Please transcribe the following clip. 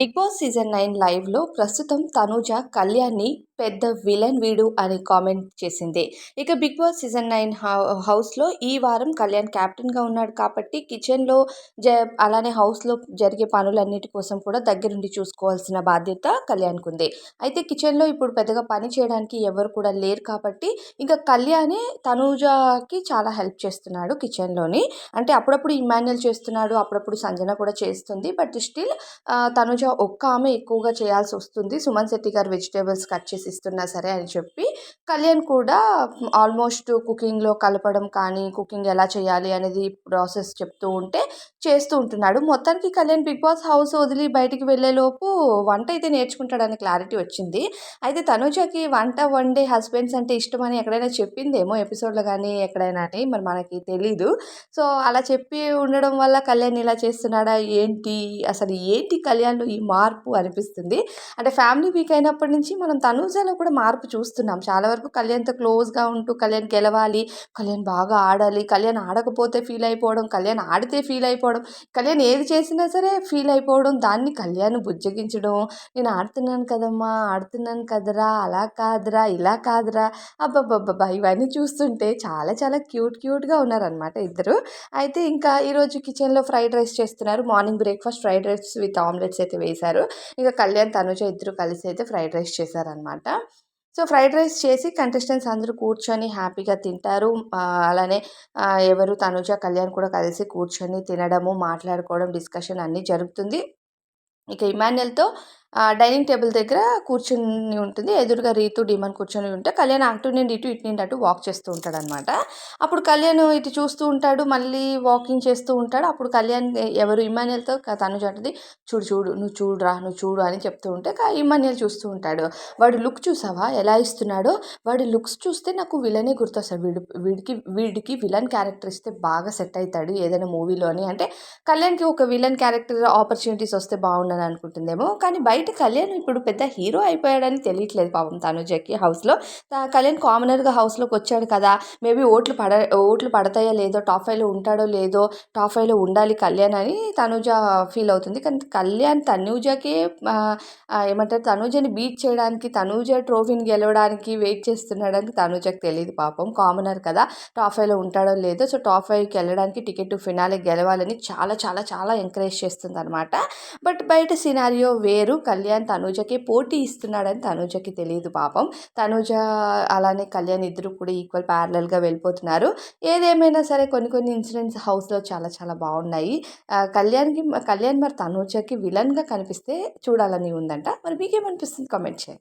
Big boss season nine లైవ్లో ప్రస్తుతం తనూజ కళ్యాణ్ని పెద్ద విలన్ వీడు అని కామెంట్ చేసింది. ఇక బిగ్ బాస్ సీజన్ నైన్ హౌస్లో ఈ వారం కళ్యాణ్ క్యాప్టెన్గా ఉన్నాడు కాబట్టి కిచెన్లో జ అలానే హౌస్లో జరిగే పనులన్నిటి కోసం కూడా దగ్గరుండి చూసుకోవాల్సిన బాధ్యత కళ్యాణ్కి ఉంది అయితే కిచెన్లో ఇప్పుడు పెద్దగా పని చేయడానికి ఎవరు కూడా లేరు కాబట్టి ఇంకా కళ్యాణే తనూజకి చాలా హెల్ప్ చేస్తున్నాడు కిచెన్లోని. అంటే అప్పుడప్పుడు ఇమాన్యుల్ చేస్తున్నాడు అప్పుడప్పుడు సంజన కూడా చేస్తుంది. బట్ స్టిల్ తనుజ ఒక్క ఆమె ఎక్కువగా చేయాల్సి వస్తుంది. సుమన్ శెట్టి గారు వెజిటేబుల్స్ కట్ చేసి ఇస్తున్నా సరే అని చెప్పి కళ్యాణ్ కూడా ఆల్మోస్ట్ కుకింగ్లో కలపడం కానీ కుకింగ్ ఎలా చేయాలి అనేది ప్రాసెస్ చెప్తూ ఉంటే చేస్తూ ఉంటున్నాడు. మొత్తానికి కళ్యాణ్ బిగ్ బాస్ హౌస్ వదిలి బయటికి వెళ్ళేలోపు వంట అయితే నేర్చుకుంటాడని క్లారిటీ వచ్చింది. అయితే తనుజకి వంట వండే హస్బెండ్స్ అంటే ఇష్టమని ఎక్కడైనా చెప్పిందేమో ఎపిసోడ్లో కానీ ఎక్కడైనా అని మరి మనకి తెలీదు. సో అలా చెప్పి ఉండడం వల్ల కళ్యాణ్ ఇలా చేస్తున్నాడా ఏంటి? అసలు ఏంటి కళ్యాణ్లో ఈ మార్పు అనిపిస్తుంది? అంటే ఫ్యామిలీ వీక్ అయినప్పటి నుంచి మనం తనూజలో కూడా మార్పు చూస్తున్నాం. చాలా వరకు కళ్యాణ్తో క్లోజ్గా ఉంటూ కళ్యాణ్ గెలవాలి కళ్యాణ్ బాగా ఆడాలి కళ్యాణ్ ఆడకపోతే ఫీల్ అయిపోవడం కళ్యాణ్ ఆడితే ఫీల్ అయిపోవడం కళ్యాణ్ ఏది చేసినా సరే ఫీల్ అయిపోవడం దాన్ని కళ్యాణ్ బుజ్జగించడం నేను ఆడుతున్నాను కదమ్మా ఆడుతున్నాను కదరా అలా కాదురా ఇలా కాదురా అబ్బబ్బబ్బబ్బా ఇవన్నీ చూస్తుంటే చాలా చాలా క్యూట్ క్యూట్గా ఉన్నారనమాట ఇద్దరు. అయితే ఇంకా ఈరోజు కిచెన్లో ఫ్రైడ్ రైస్ చేస్తున్నారు. Morning breakfast fried rice with omelettes అయితే వేశారు. ఇంకా కళ్యాణ్ తనుజ ఇద్దరు కలిసి అయితే ఫ్రైడ్ రైస్ చేశారనమాట సో ఫ్రైడ్ రైస్ చేసి కంటెస్టెంట్స్ అందరూ కూర్చొని హ్యాపీగా తింటారు. అలానే ఎవరు తనుజ కళ్యాణ్ కూడా కలిసి కూర్చొని తినడము మాట్లాడుకోవడం డిస్కషన్ అన్నీ జరుగుతుంది. ఇక ఇమాన్యుల్తో డైనింగ్ టేబుల్ దగ్గర కూర్చుని ఉంటుంది. ఎదురుగా రీతు డిమన్ కూర్చొని ఉంటే కళ్యాణ్ అటు నుండి ఇటు ఇటు నుండి అటు వాక్ చేస్తూ ఉంటాడు అనమాట అప్పుడు కళ్యాణ్ ఇటు చూస్తూ ఉంటాడు మళ్ళీ వాకింగ్ చేస్తూ ఉంటాడు. అప్పుడు కళ్యాణ్ ఎవరు ఇమాన్యుల్తో తను అంటది చూడు చూడు నువ్వు చూడురా నువ్వు చూడు అని చెప్తూ ఉంటే ఇమాన్యుల్ చూస్తూ ఉంటాడు. వాడు లుక్ చూసావా? ఎలా ఇస్తున్నాడో? వాడి లుక్స్ చూస్తే నాకు విలనే గుర్తొస్తాడు. వీడు వీడికి వీడికి విలన్ క్యారెక్టర్ ఇస్తే బాగా సెట్ అవుతాడు ఏదైనా మూవీలోని. అంటే కళ్యాణ్కి ఒక విలన్ క్యారెక్టర్ ఆపర్చునిటీస్ వస్తే బాగుండని అనుకుంటుందేమో. కానీ బయట బయట కళ్యాణ్ ఇప్పుడు పెద్ద హీరో అయిపోయాడని తెలియట్లేదు పాపం తనుజకి హౌస్లో కళ్యాణ్ కామనర్గా హౌస్లోకి వచ్చాడు కదా. మేబీ ఓట్లు పడ ఓట్లు పడతాయో లేదో టాప్ ఫైవ్లో ఉంటాడో లేదో టాప్ ఫైవ్లో ఉండాలి కళ్యాణ్ అని తనుజ ఫీల్ అవుతుంది. కానీ కళ్యాణ్ తనుజకి ఏమంటారు తనూజని బీట్ చేయడానికి తనూజ ట్రోఫీని గెలవడానికి వెయిట్ చేస్తున్నాడని తనుజకి తెలియదు పాపం. కామనర్ కదా టాప్ ఫైవ్లో ఉంటాడో లేదో సో టాప్ ఫైవ్కి వెళ్ళడానికి టికెట్ ఫినాలే గెలవాలని చాలా చాలా చాలా ఎంకరేజ్ చేస్తుంది అనమాట బట్ బయట సినారియో వేరు కళ్యాణ్ తనూజకి పోటీ ఇస్తున్నాడని తనూజకి తెలియదు పాపం. తనూజ అలానే కళ్యాణ్ ఇద్దరు కూడా ఈక్వల్ ప్యారలల్గా వెళ్ళిపోతున్నారు. ఏదేమైనా సరే కొన్ని కొన్ని ఇన్సిడెంట్స్ హౌస్లో చాలా చాలా బాగున్నాయి. కళ్యాణ్కి కళ్యాణ్ మరి తనూజకి విలన్గా కనిపిస్తే చూడాలని ఉందంట. మరి మీకేమనిపిస్తుంది? కామెంట్ చేయండి.